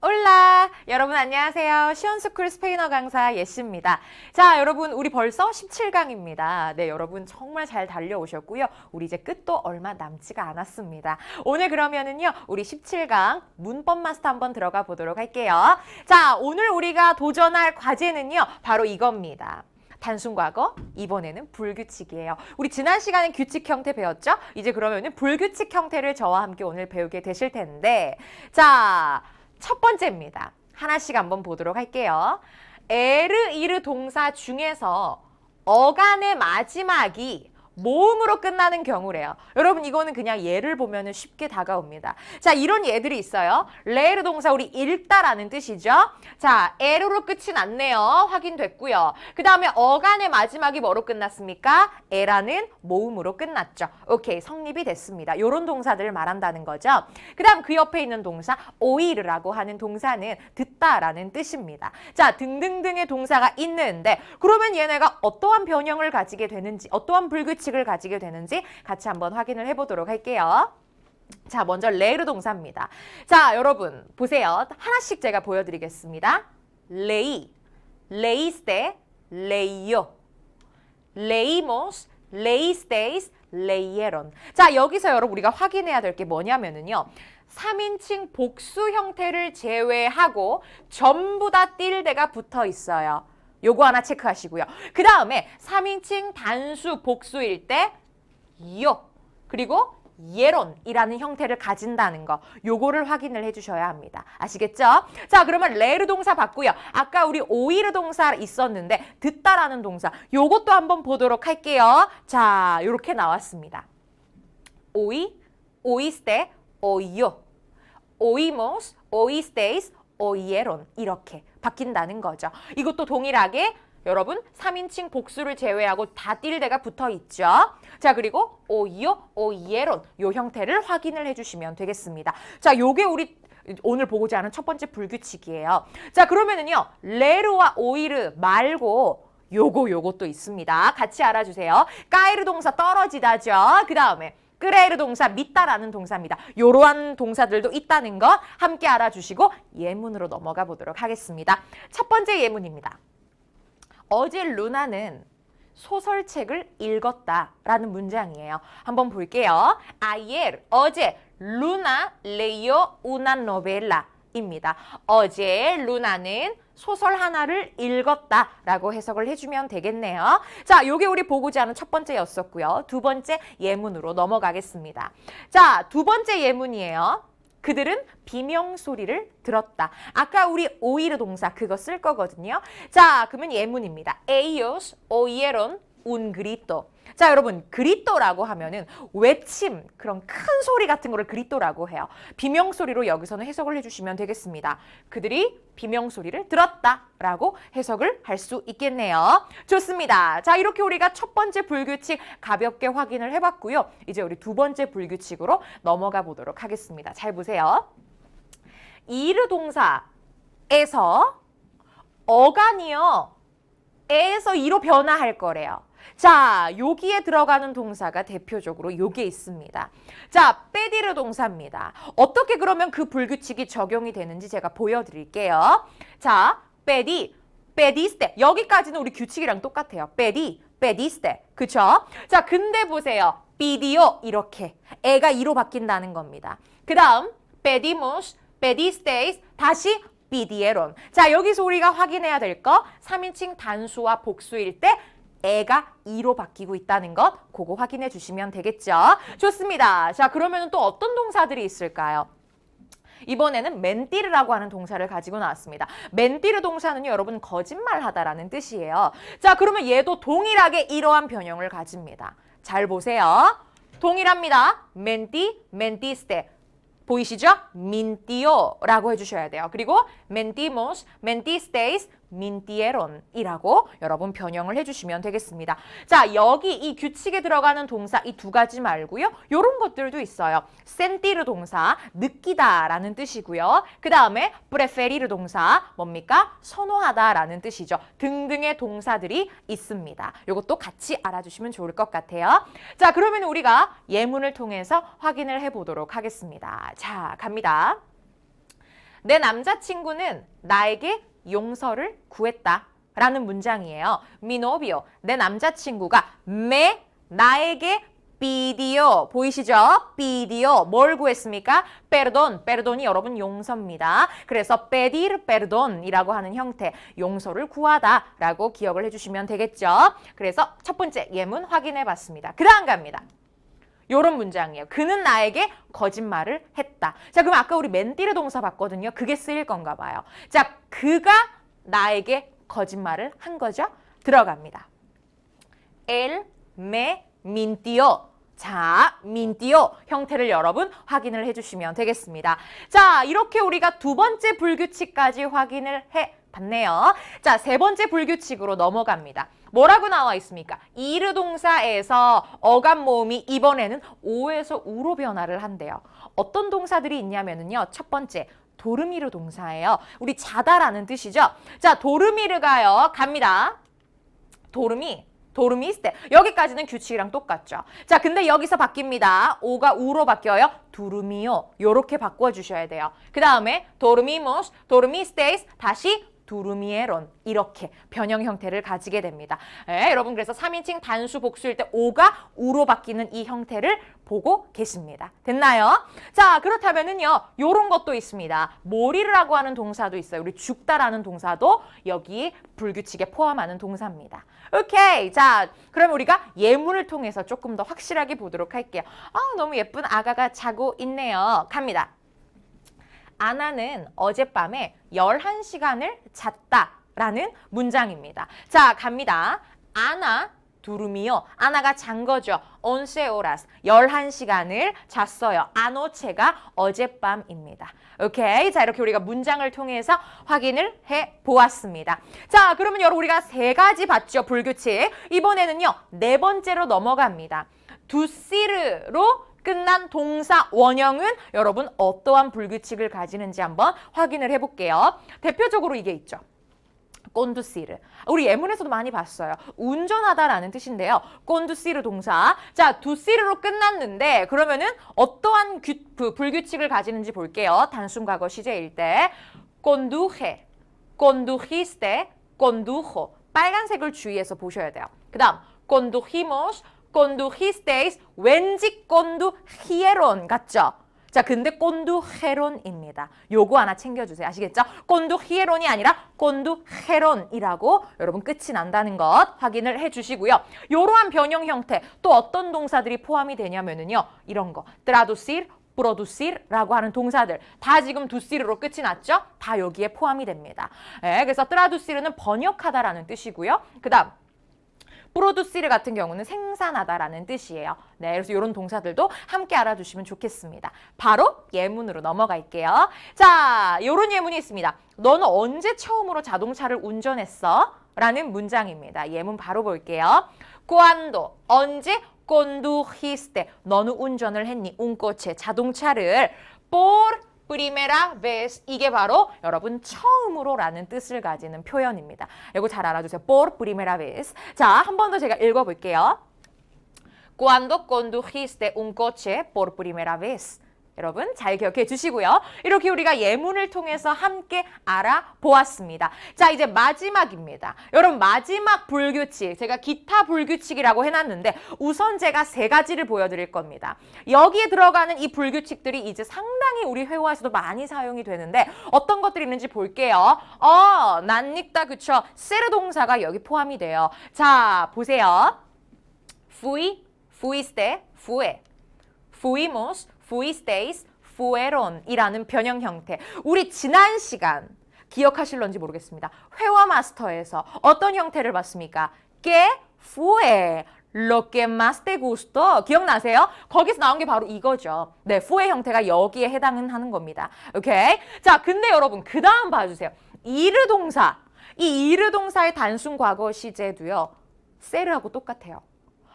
올라! 여러분 안녕하세요. 시원스쿨 스페인어 강사 예시입니다. 자, 여러분 우리 벌써 17강입니다. 네, 여러분 정말 잘 달려오셨고요. 우리 이제 끝도 얼마 남지가 않았습니다. 오늘 그러면은요, 우리 17강 문법 마스터 한번 들어가 보도록 할게요. 자, 오늘 우리가 도전할 과제는요, 바로 이겁니다. 단순 과거, 이번에는 불규칙이에요. 우리 지난 시간엔 규칙 형태 배웠죠? 이제 그러면은 불규칙 형태를 저와 함께 오늘 배우게 되실 텐데, 자, 첫 번째입니다. 하나씩 한번 보도록 할게요. 에르 이르 동사 중에서 어간의 마지막이 모음으로 끝나는 경우래요. 여러분 이거는 그냥 예를 보면 쉽게 다가옵니다. 자 이런 예들이 있어요. 레르 동사 우리 읽다라는 뜻이죠. 자 에르로 끝이 났네요. 확인됐고요. 그 다음에 어간의 마지막이 뭐로 끝났습니까? 에라는 모음으로 끝났죠. 오케이 성립이 됐습니다. 이런 동사들을 말한다는 거죠. 그 다음 그 옆에 있는 동사 오이르라고 하는 동사는 듣다라는 뜻입니다. 자 등등등의 동사가 있는데 그러면 얘네가 어떠한 변형을 가지게 되는지 어떠한 불규칙 을 가지게 되는지 같이 한번 확인을 해보도록 할게요. 자, 먼저 레르 동사입니다. 자, 여러분 보세요. 하나씩 제가 보여드리겠습니다. 레이, 레이스테, 레이요. 레이모스, 레이스테이스, 레이에론. 자, 여기서 여러분 우리가 확인해야 될 게 뭐냐면은요. 3인칭 복수 형태를 제외하고 전부 다 띨대가 붙어 있어요. 요거 하나 체크하시고요. 그 다음에 3인칭 단수 복수일 때 요, 그리고 예론이라는 형태를 가진다는 거 요거를 확인을 해주셔야 합니다. 아시겠죠? 자 그러면 레르 동사 봤고요. 아까 우리 오이르 동사 있었는데 듣다라는 동사 요것도 한번 보도록 할게요. 자 요렇게 나왔습니다. 오이, 오이스테, 오이요 오이모스, 오이스테이스, 오이에론 이렇게 바뀐다는 거죠. 이것도 동일하게 여러분 3인칭 복수를 제외하고 다 띨대가 붙어 있죠. 자 그리고 오이요, 오이에론 요 형태를 확인을 해주시면 되겠습니다. 자 요게 우리 오늘 보고자 하는 첫 번째 불규칙이에요. 자 그러면은요 레르와 오이르 말고 요거 요것도 있습니다. 같이 알아주세요. 까이르 동사 떨어지다죠. 그 다음에 끄레르 동사 믿다라는 동사입니다. 요러한 동사들도 있다는 거 함께 알아주시고 예문으로 넘어가 보도록 하겠습니다. 첫 번째 예문입니다. 어제 루나는 소설책을 읽었다라는 문장이에요. 한번 볼게요. Ayer, 어제 루나 leyó una novella 입니다. 어제 루나는 소설 하나를 읽었다 라고 해석을 해주면 되겠네요. 자, 요게 우리 보고자 하는 첫 번째였었고요. 두 번째 예문으로 넘어가겠습니다. 자, 두 번째 예문이에요. 그들은 비명 소리를 들었다. 아까 우리 오이르 동사 그거 쓸 거거든요. 자, 그러면 예문입니다. Ellos oyeron un grito. 자, 여러분, 그리또라고 하면은 외침, 그런 큰 소리 같은 거를 그리또라고 해요. 비명 소리로 여기서는 해석을 해 주시면 되겠습니다. 그들이 비명 소리를 들었다라고 해석을 할 수 있겠네요. 좋습니다. 자, 이렇게 우리가 첫 번째 불규칙 가볍게 확인을 해 봤고요. 이제 우리 두 번째 불규칙으로 넘어가 보도록 하겠습니다. 잘 보세요. 이르 동사에서 어간이요. 에서 이로 변화할 거래요. 자, 여기에 들어가는 동사가 대표적으로 요게 있습니다. 자, 빼디르 동사입니다. 어떻게 그러면 그 불규칙이 적용이 되는지 제가 보여드릴게요. 자, 빼디, 빼디스테. 여기까지는 우리 규칙이랑 똑같아요. 빼디, 빼디스테. 그쵸? 자, 근데 보세요. 비디오 이렇게. 애가 이로 바뀐다는 겁니다. 그 다음, 빼디무스, 빼디스테이스. 다시 비디에론. 자, 여기서 우리가 확인해야 될 거, 3인칭 단수와 복수일 때 애가 이로 바뀌고 있다는 것, 그거 확인해 주시면 되겠죠. 좋습니다. 자, 그러면 또 어떤 동사들이 있을까요? 이번에는 멘티르라고 하는 동사를 가지고 나왔습니다. 멘티르 동사는요, 여러분 거짓말하다라는 뜻이에요. 자, 그러면 얘도 동일하게 이러한 변형을 가집니다. 잘 보세요. 동일합니다. 멘티, 멘티스테. 보이시죠? 민티오라고 해주셔야 돼요. 그리고 mentistes, mintieron이 라고 여러분 변형을 해주시면 되겠습니다. 자, 여기 이 규칙에 들어가는 동사 이 두 가지 말고요. 이런 것들도 있어요. sentir 동사, 느끼다 라는 뜻이고요. 그 다음에 preferir 동사, 뭡니까? 선호하다 라는 뜻이죠. 등등의 동사들이 있습니다. 이것도 같이 알아주시면 좋을 것 같아요. 자, 그러면 우리가 예문을 통해서 확인을 해보도록 하겠습니다. 자, 갑니다. 내 남자친구는 나에게 용서를 구했다. 라는 문장이에요. Novio, 내 남자친구가 me, 나에게 비디오 보이시죠? 비디오 뭘 구했습니까? perdón, perdón이 여러분 용서입니다. 그래서 pedir perdón이라고 하는 형태 용서를 구하다라고 기억을 해주시면 되겠죠. 그래서 첫 번째 예문 확인해 봤습니다. 그 다음 갑니다. 요런 문장이에요. 그는 나에게 거짓말을 했다. 자, 그럼 아까 우리 멘티르 동사 봤거든요. 그게 쓰일 건가 봐요. 자, 그가 나에게 거짓말을 한 거죠. 들어갑니다. él me mintió. 자, mintió 형태를 여러분 확인을 해주시면 되겠습니다. 자, 이렇게 우리가 두 번째 불규칙까지 확인을 해 봤네요. 자, 세 번째 불규칙으로 넘어갑니다. 뭐라고 나와 있습니까? 이르 동사에서 어감 모음이 이번에는 오에서 우로 변화를 한대요. 어떤 동사들이 있냐면은요. 첫 번째 도르미르 동사예요. 우리 자다라는 뜻이죠. 자, 도르미르가요. 갑니다. 도르미 도르미 스테 여기까지는 규칙이랑 똑같죠. 자, 근데 여기서 바뀝니다. 오가 우로 바뀌어요. 두르미요. 요렇게 바꿔 주셔야 돼요. 그 다음에 도르미모스, 도르미스테이스 다시 두루미에론 이렇게 변형 형태를 가지게 됩니다. 예, 여러분 그래서 3인칭 단수 복수일 때 오가 우로 바뀌는 이 형태를 보고 계십니다. 됐나요? 자 그렇다면은요 요런 것도 있습니다. 모리르라고 하는 동사도 있어요. 우리 죽다라는 동사도 여기 불규칙에 포함하는 동사입니다. 오케이 자 그럼 우리가 예문을 통해서 조금 더 확실하게 보도록 할게요. 아 너무 예쁜 아가가 자고 있네요. 갑니다. 아나는 어젯밤에 11시간을 잤다라는 문장입니다. 자, 갑니다. 아나 두루미요. 아나가 잔 거죠. once horas. 11시간을 잤어요. 아노체가 어젯밤입니다. 오케이. 자, 이렇게 우리가 문장을 통해서 확인을 해 보았습니다. 자, 그러면 여러분 우리가 세 가지 봤죠. 불규칙. 이번에는요. 네 번째로 넘어갑니다. 두시르로 끝난 동사 원형은 여러분 어떠한 불규칙을 가지는지 한번 확인을 해볼게요. 대표적으로 이게 있죠. 꼰두시르. 우리 예문에서도 많이 봤어요. 운전하다라는 뜻인데요. 꼰두시르 동사. 자, 두시르로 끝났는데 그러면은 어떠한 규, 그 불규칙을 가지는지 볼게요. 단순 과거 시제일 때 꼰두해, 꼰두히스테, 꼰두호. 빨간색을 주의해서 보셔야 돼요. 그다음 꼰두히모스 꼰두히스테이스 왠지 꼰두히에론 같죠? 자, 근데 꼰두헤론입니다. 요거 하나 챙겨주세요. 아시겠죠? 꼰두히에론이 아니라 꼰두헤론이라고 여러분 끝이 난다는 것 확인을 해주시고요. 요러한 변형 형태 또 어떤 동사들이 포함이 되냐면은요. 이런 거. 트라두시르 프로두시르라고 하는 동사들 다 지금 두시르로 끝이 났죠? 다 여기에 포함이 됩니다. 예, 그래서 트라두시르는 번역하다라는 뜻이고요. 그 다음 프로두시르 같은 경우는 생산하다라는 뜻이에요. 네, 그래서 이런 동사들도 함께 알아두시면 좋겠습니다. 바로 예문으로 넘어갈게요. 자, 이런 예문이 있습니다. 너는 언제 처음으로 자동차를 운전했어? 라는 문장입니다. 예문 바로 볼게요. cuando 언제 conduciste 너는 운전을 했니? coche 자동차를 por primera vez 이게 바로 여러분 처음으로라는 뜻을 가지는 표현입니다. 이거 잘 알아두세요. por primera vez. 자, 한 번 더 제가 읽어볼게요. Cuando condujiste un coche por primera vez. 여러분 잘 기억해 주시고요. 이렇게 우리가 예문을 통해서 함께 알아보았습니다. 자 이제 마지막입니다. 여러분 마지막 불규칙 제가 기타 불규칙이라고 해놨는데 우선 제가 세 가지를 보여드릴 겁니다. 여기에 들어가는 이 불규칙들이 이제 상당히 우리 회화에서도 많이 사용이 되는데 어떤 것들이 있는지 볼게요. 어 낯익다 그쵸? 세르 동사가 여기 포함이 돼요. 자 보세요. fui, fuiste, fue. fuimos, fuisteis, fueron이라는 변형 형태. 우리 지난 시간 기억하실런지 모르겠습니다. 회화 마스터에서 어떤 형태를 봤습니까? que fue lo que más te gustó. 기억나세요? 거기서 나온 게 바로 이거죠. 네, fue 형태가 여기에 해당은 하는 겁니다. 오케이? 자, 근데 여러분 그 다음 봐주세요. 이르 동사. 이 이르 동사의 단순 과거 시제도요. 세르하고 똑같아요.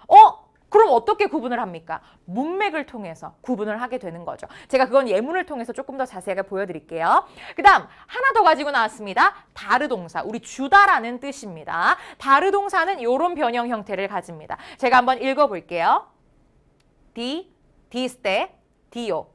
어? 그럼 어떻게 구분을 합니까? 문맥을 통해서 구분을 하게 되는 거죠. 제가 그건 예문을 통해서 조금 더 자세하게 보여드릴게요. 그 다음 하나 더 가지고 나왔습니다. 다르 동사. 우리 주다라는 뜻입니다. 다르 동사는 이런 변형 형태를 가집니다. 제가 한번 읽어볼게요. di, diste, dio.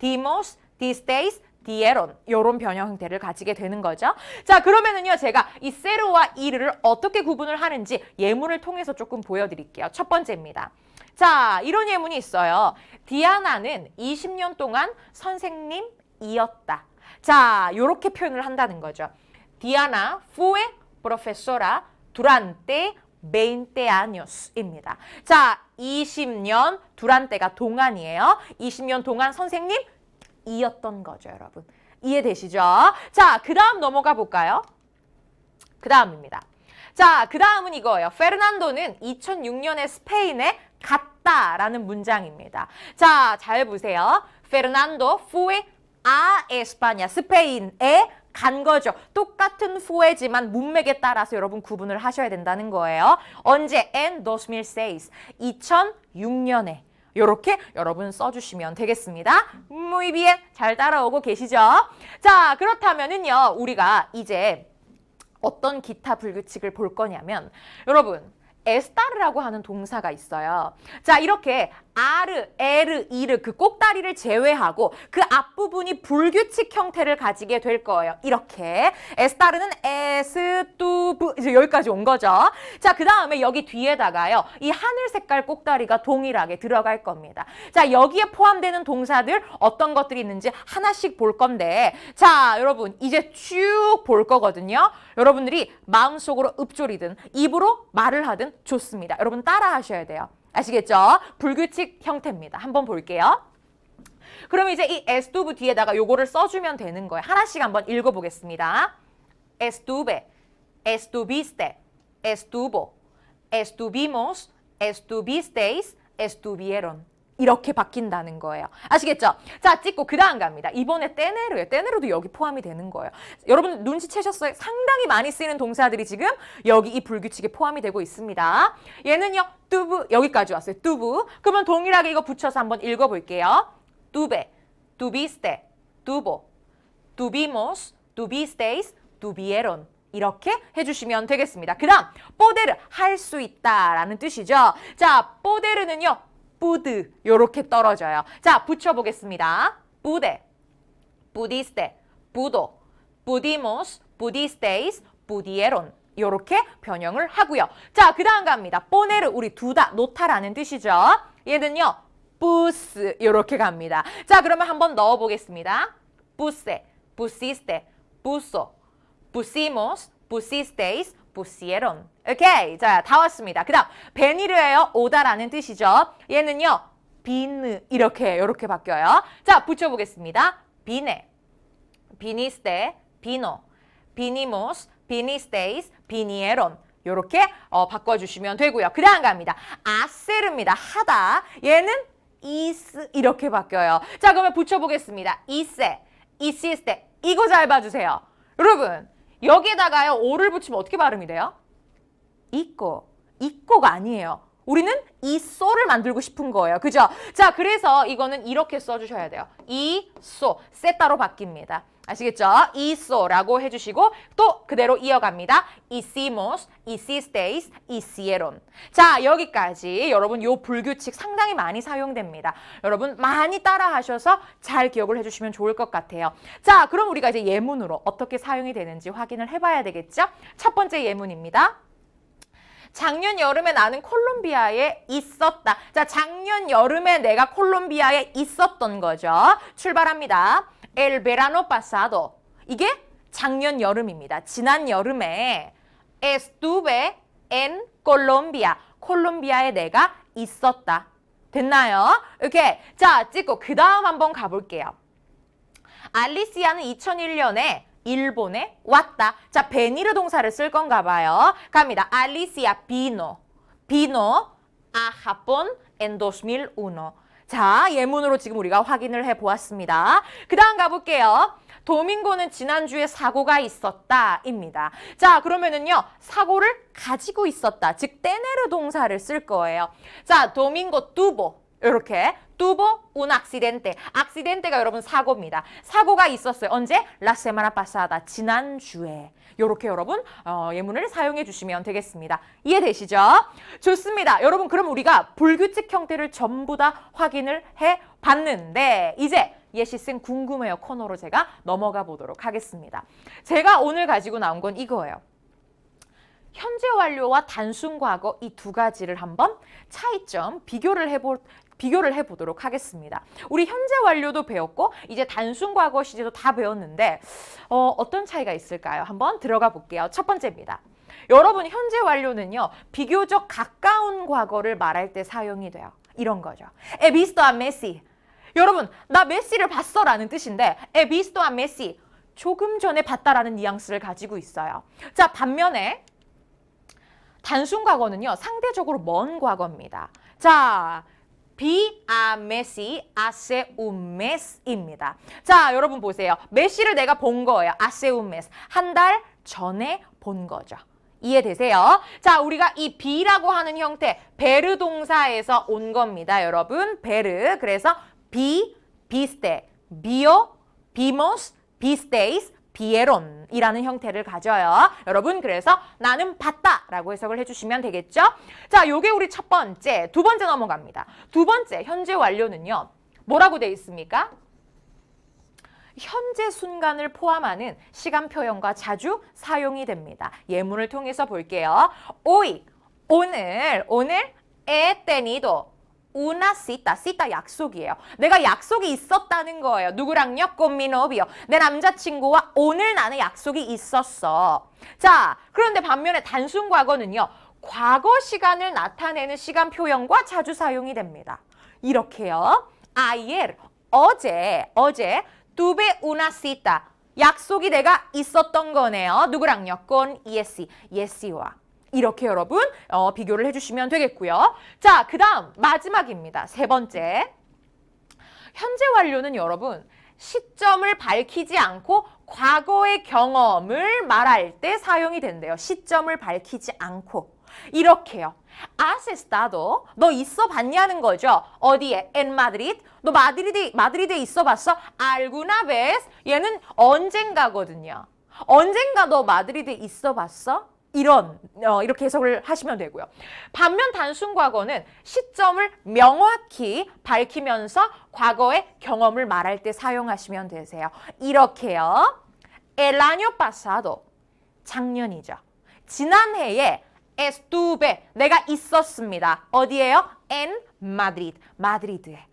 dimos, disteis, dieron 요런 변형 형태를 가지게 되는 거죠. 자, 그러면은요. 제가 이 세르와 이르를 어떻게 구분을 하는지 예문을 통해서 조금 보여드릴게요. 첫 번째입니다. 자, 이런 예문이 있어요. 디아나는 20년 동안 선생님이었다. 자, 요렇게 표현을 한다는 거죠. Diana fue profesora durante 20 años입니다. 자, 20년 두란테가 동안이에요. 20년 동안 선생님 이었던 거죠, 여러분. 이해되시죠? 자, 그 다음 넘어가 볼까요? 그 다음입니다. 자, 그 다음은 이거예요. 페르난도는 2006년에 스페인에 갔다라는 문장입니다. 자, 잘 보세요. 페르난도 fue a España, 스페인에 간 거죠. 똑같은 fue지만 문맥에 따라서 여러분 구분을 하셔야 된다는 거예요. 언제? En 2006. 2006년에. 요렇게 여러분 써주시면 되겠습니다. Bien. 잘 따라오고 계시죠? 자, 그렇다면은요, 우리가 이제 어떤 기타 불규칙을 볼 거냐면 여러분 에스타르라고 하는 동사가 있어요. 자 이렇게 아르, 에르, 이르 그 꼭다리를 제외하고 그 앞부분이 불규칙 형태를 가지게 될 거예요. 이렇게 에스타르는 에스투브 이제 여기까지 온 거죠. 자 그 다음에 여기 뒤에다가요 이 하늘 색깔 꼭다리가 동일하게 들어갈 겁니다. 자 여기에 포함되는 동사들 어떤 것들이 있는지 하나씩 볼 건데 자 여러분 이제 쭉 볼 거거든요. 여러분들이 마음속으로 읊조리든 입으로 말을 하든 좋습니다. 여러분 따라 하셔야 돼요. 아시겠죠? 불규칙 형태입니다. 한번 볼게요. 그럼 이제 이 에스투브 뒤에다가 요거를 써주면 되는 거예요. 하나씩 한번 읽어보겠습니다. estuve, estuviste, estuvo, estuvimos, estuvisteis, estuvieron. 이렇게 바뀐다는 거예요. 아시겠죠? 자, 찍고 그 다음 갑니다. 이번에 떼네르예요. 떼네르도 여기 포함이 되는 거예요. 여러분 눈치채셨어요? 상당히 많이 쓰이는 동사들이 지금 여기 이 불규칙에 포함이 되고 있습니다. 얘는요, 뚜브 여기까지 왔어요. 뚜브. 그러면 동일하게 이거 붙여서 한번 읽어볼게요. tuve, tuviste, tuvo, tuvimos, tuvisteis, tuvieron. 이렇게 해주시면 되겠습니다. 그 다음, 뽀데르, 할 수 있다 라는 뜻이죠. 자, 뽀데르는요, 뿌드, 요렇게 떨어져요. 자, 붙여보겠습니다. 뿌데, 뿌디스테, 뿌도, 뿌디모스, 뿌디스테이스, 뿌디에론. 요렇게 변형을 하고요. 자, 그 다음 갑니다. 뽀네르, 우리 두다, 놓다라는 뜻이죠. 얘는요, 부스, 요렇게 갑니다. 자, 그러면 한번 넣어보겠습니다. 부세, 부시스테, 부소, pusimos, pusisteis, pusieron. 오케이. 자, 다 왔습니다. 그 다음, 베니르예요. 오다라는 뜻이죠. 얘는요, 비느. 이렇게, 이렇게 바뀌어요. 자, 붙여보겠습니다. 비네, 비니스테, 비노, 비니모스, 비니스테이스, 비니에론. 요렇게 어, 바꿔주시면 되고요. 그 다음 갑니다. 아세르입니다. 하다. 얘는 이스 이렇게 바뀌어요. 자, 그러면 붙여보겠습니다. 이세, 이시스테. 이거 잘 봐주세요. 여러분, 여기에다가요, 오를 붙이면 어떻게 발음이 돼요? 있고, 있고가 아니에요. 우리는 이소를 만들고 싶은 거예요. 그죠? 자, 그래서 이거는 이렇게 써주셔야 돼요. 이소, 세 따로 바뀝니다. 아시겠죠? 이소라고 해주시고 또 그대로 이어갑니다. hicimos, hicisteis, hicieron. 자, 여기까지 여러분 요 불규칙 상당히 많이 사용됩니다. 여러분 많이 따라 하셔서 잘 기억을 해주시면 좋을 것 같아요. 자, 그럼 우리가 이제 예문으로 어떻게 사용이 되는지 확인을 해봐야 되겠죠? 첫 번째 예문입니다. 작년 여름에 나는 콜롬비아에 있었다. 자, 작년 여름에 내가 콜롬비아에 있었던 거죠. 출발합니다. El verano pasado. 이게 작년 여름입니다. 지난 여름에 estuve en Colombia. 콜롬비아에 내가 있었다. 됐나요? 오케이. 자, 찍고 그 다음 한번 가볼게요. 알리시아는 2001년에 일본에 왔다. 자, 베니르 동사를 쓸 건가 봐요. 갑니다. 알리시아 비노. 비노 a Japón en 2001. 자, 예문으로 지금 우리가 확인을 해 보았습니다. 그 다음 가 볼게요. 도밍고는 지난주에 사고가 있었다 입니다. 자, 그러면은요, 사고를 가지고 있었다. 즉, 떼네르 동사를 쓸 거예요. 자, 도밍고 뚜보. 이렇게 tuvo un accidente. accidente가 여러분 사고입니다. 사고가 있었어요. 언제? La semana pasada. 지난주에. 요렇게 여러분 어, 예문을 사용해 주시면 되겠습니다. 이해되시죠? 좋습니다. 여러분 그럼 우리가 불규칙 형태를 전부 다 확인을 해 봤는데 이제 예시생 궁금해요 코너로 제가 넘어가 보도록 하겠습니다. 제가 오늘 가지고 나온 건 이거예요. 현재 완료와 단순 과거 이 두 가지를 한번 차이점 비교를 해보 비교를 해보도록 하겠습니다. 우리 현재 완료도 배웠고 이제 단순 과거 시제도 다 배웠는데 어, 어떤 차이가 있을까요? 한번 들어가 볼게요. 첫 번째입니다. 여러분 현재 완료는요 비교적 가까운 과거를 말할 때 사용이 돼요. 이런 거죠. He visto a Messi. 여러분 나 메시를 봤어라는 뜻인데 He visto a Messi. 조금 전에 봤다라는 뉘앙스를 가지고 있어요. 자 반면에 단순 과거는요 상대적으로 먼 과거입니다. 자. Messi hace un mes입니다. 자, 여러분 보세요. 메시를 내가 본 거예요. hace un mes. 한 달 전에 본 거죠. 이해되세요? 자, 우리가 이 비라고 하는 형태 베르 동사에서 온 겁니다, 여러분. 베르. 그래서 비, 비스테, 비오, 비에론이라는 형태를 가져요. 여러분, 그래서 나는 봤다 라고 해석을 해주시면 되겠죠? 자, 요게 우리 첫 번째, 두 번째 넘어갑니다. 두 번째, 현재 완료는요. 뭐라고 돼 있습니까? 현재 순간을 포함하는 시간 표현과 자주 사용이 됩니다. 예문을 통해서 볼게요. 오이, 오늘, 오늘 tenido una cita, cita 약속이에요. 내가 약속이 있었다는 거예요. 누구랑요? novio. 내 남자친구와 오늘 나는 약속이 있었어. 자, 그런데 반면에 단순 과거는요. 과거 시간을 나타내는 시간 표현과 자주 사용이 됩니다. 이렇게요. ayer, 어제, 어제 tuve una cita. 약속이 내가 있었던 거네요. 누구랑요? con 예시, 예시와. 이렇게 여러분 어, 비교를 해주시면 되겠고요. 자, 그 다음 마지막입니다. 세 번째. 현재 완료는 여러분 시점을 밝히지 않고 과거의 경험을 말할 때 사용이 된대요. 시점을 밝히지 않고. 이렇게요. has estado 너 있어 봤냐는 거죠. 어디에? en Madrid. 너 마드리드 마드리드에 있어 봤어? alguna vez. 얘는 언젠가거든요. 언젠가 너 마드리드에 있어 봤어? 이런 어, 이렇게 해석을 하시면 되고요. 반면 단순 과거는 시점을 명확히 밝히면서 과거의 경험을 말할 때 사용하시면 되세요. 이렇게요. El año pasado 작년이죠. 지난해에 estuve 내가 있었습니다. 어디에요? En Madrid 마드리드에.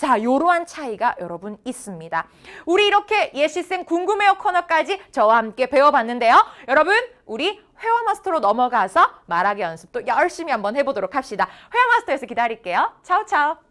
자, 요러한 차이가 여러분 있습니다. 우리 이렇게 예시쌤 궁금해요 코너까지 저와 함께 배워봤는데요. 여러분, 우리 회화 마스터로 넘어가서 말하기 연습도 열심히 한번 해보도록 합시다. 회화 마스터에서 기다릴게요. 차오차오.